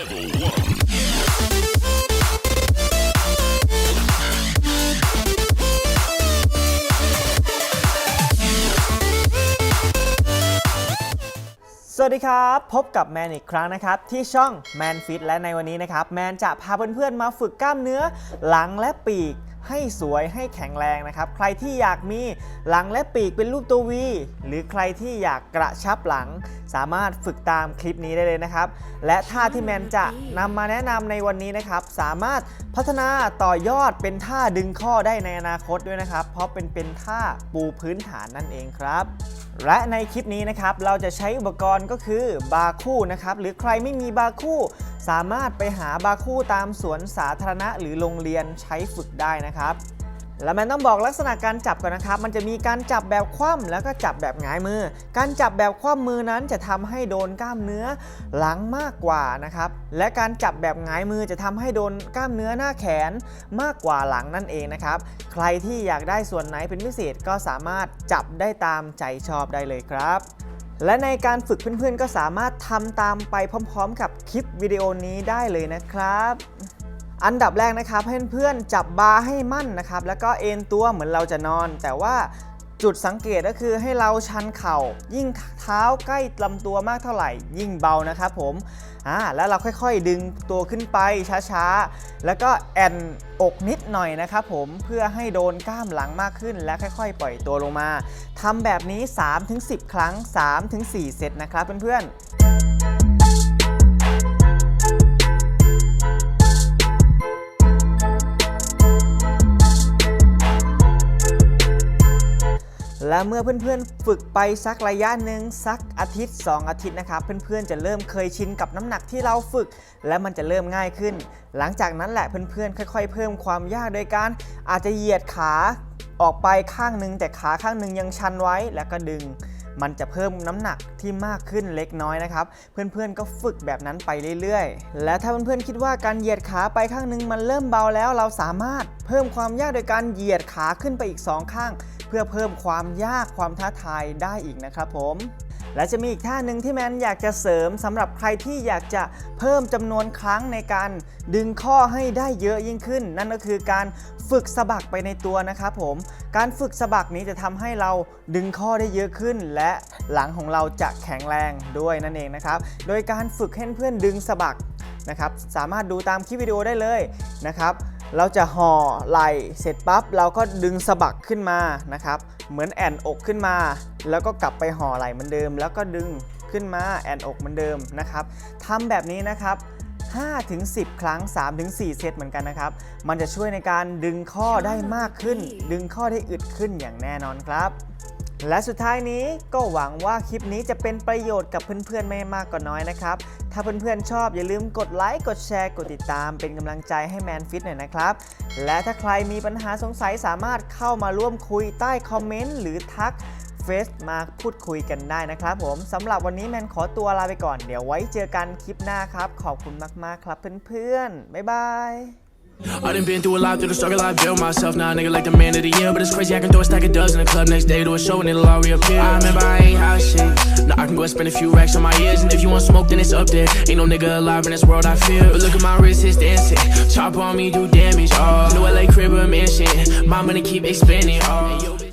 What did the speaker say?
Level one. สวัสดีครับ พบกับแมนอีกครั้งนะครับ ที่ช่อง Man Fit และในวันนี้นะครับ แมนจะพาเพื่อนๆมาฝึกกล้ามเนื้อ หลังและปีก ให้สวยให้แข็งแรงนะครับ ใครที่อยากมีหลังและปีกเป็นรูปตัววีหรือใครที่อยากกระชับหลัง สามารถฝึกตามคลิปนี้ได้เลยนะครับ และท่าที่แมนจะนำมาแนะนำในวันนี้นะครับ สามารถพัฒนาต่อยอดเป็นท่าดึงข้อได้ในอนาคตด้วยนะครับ เพราะเป็นเป็นท่าปูพื้นฐานนั่นเองครับ และในคลิปนี้นะครับเราจะใช้อุปกรณ์ก็คือบาคู่นะครับหรือใครไม่มีบาคู่ สามารถไปหาบาคู่ตามสวนสาธารณะหรือโรงเรียนใช้ฝึกได้นะครับ และมันต้องบอกลักษณะการจับก่อนนะครับ มันจะมีการจับแบบคว่ำแล้วก็จับแบบหงายมือ การจับแบบคว่ำมือนั้นจะทำให้โดนกล้ามเนื้อหลังมากกว่านะครับ และการจับแบบหงายมือจะทำให้โดนกล้ามเนื้อหน้าแขนมากกว่าหลังนั่นเองนะครับ ใครที่อยากได้ส่วนไหนเป็นพิเศษก็สามารถจับได้ตามใจชอบได้เลยครับและในการฝึกเพื่อนๆ ก็สามารถทำตามไปพร้อมๆ กับคลิปวิดีโอนี้ได้เลยนะครับ อันดับแรกนะครับเพื่อนๆจับบาร์ให้มั่นนะครับแล้วก็เอนตัวเหมือนเราจะนอน แต่ว่าจุดสังเกตก็คือให้เราชันเข่า ยิ่งเท้าใกล้ลำตัวมากเท่าไหร่ ยิ่งเบานะครับผมอ่าแล้วเราค่อยๆดึงตัวขึ้นไปช้าๆ แล้วก็แอนอกนิดหน่อยนะครับผมเพื่อให้โดนกล้ามหลังมากขึ้น และค่อยๆ ปล่อยตัวลงมาทำแบบนี้ 3-10 ครั้ง 3-4 เซตนะครับเพื่อนๆ และเมื่อเพื่อนๆ ฝึกไปสักระยะหนึ่งสักอาทิตย์ 2 อาทิตย์นะครับเพื่อนๆจะเริ่มเคยชินกับน้ำหนักที่เราฝึก และมันจะเริ่มง่ายขึ้น หลังจากนั้นแหละเพื่อนๆ ค่อย ๆ เพิ่มความยากโดยการอาจจะเหยียดขาออกไปข้างหนึ่งแต่ขาข้างหนึ่งยังชันไว้แล้วก็ดึง มันจะเพิ่มน้ำหนักที่มากขึ้นเล็กน้อยนะครับ เพื่อนๆก็ฝึกแบบนั้นไปเรื่อยๆ และถ้าเพื่อนๆคิดว่าการเหยียดขาไปข้างหนึ่งมันเริ่มเบาแล้วเราสามารถเพิ่มความยากโดยการเหยียดขาขึ้นไปอีก 2 ข้าง เพื่อเพิ่มความยากความท้าทายได้อีกนะครับผมและจะมีอีกท่าหนึ่งที่แมนอยากจะเสริมสำหรับใครที่อยากจะเพิ่มจำนวนครั้งในการดึงข้อให้ได้เยอะยิ่งขึ้น นั่นก็คือการฝึกสะบักไปในตัวนะครับผม การฝึกสะบักนี้จะทำให้เราดึงข้อได้เยอะขึ้น และหลังของเราจะแข็งแรงด้วยนั่นเองนะครับ โดยการฝึกให้เพื่อนดึงสะบักนะครับสามารถดูตามคลิปวิดีโอได้เลยนะครับ เราจะห่อไหล่เสร็จปั๊บเราก็ดึงสะบักขึ้นมานะครับ เหมือนแอนอกขึ้นมา แล้วก็กลับไปห่อไหล่เหมือนเดิม แล้วก็ดึงขึ้นมาแอนอกเหมือนเดิมนะครับทำแบบนี้นะครับ5-10 ครั้ง 3-4 เซตเหมือนกันนะครับ มันจะช่วยในการดึงข้อได้มากขึ้น ดึงข้อได้อึดขึ้นอย่างแน่นอนครับ และสุดท้ายนี้ก็หวังว่าคลิปนี้จะเป็นประโยชน์กับเพื่อนๆไม่มากก็น้อยนะครับ ถ้าเพื่อนๆชอบอย่าลืมกดไลค์กดแชร์กดติดตามเป็นกำลังใจให้แมนฟิตหน่อยนะครับ และถ้าใครมีปัญหาสงสัยสามารถเข้ามาร่วมคุยใต้คอมเมนต์หรือทักเฟซมาพูดคุยกันได้นะครับผมสำหรับวันนี้แมนขอตัวลาไปก่อนเดี๋ยวไว้เจอกันคลิปหน้าครับ ขอบคุณมากๆครับเพื่อนๆบ๊ายบาย I done been through a lot, through the struggle, I built myself. Now, a nigga like the man of the year. But it's crazy, I can throw a stack of dubs in the club next day to a show and it'll all reappear. I remember I ain't hot shit. Now I can go and spend a few racks on my ears. And if you want smoke, then it's up there. Ain't no nigga alive in this world, I fear. But look at my wrist, it's dancing. Chop on me, do damage. Oh, new LA crib or mansion. My money keep expanding. Oh,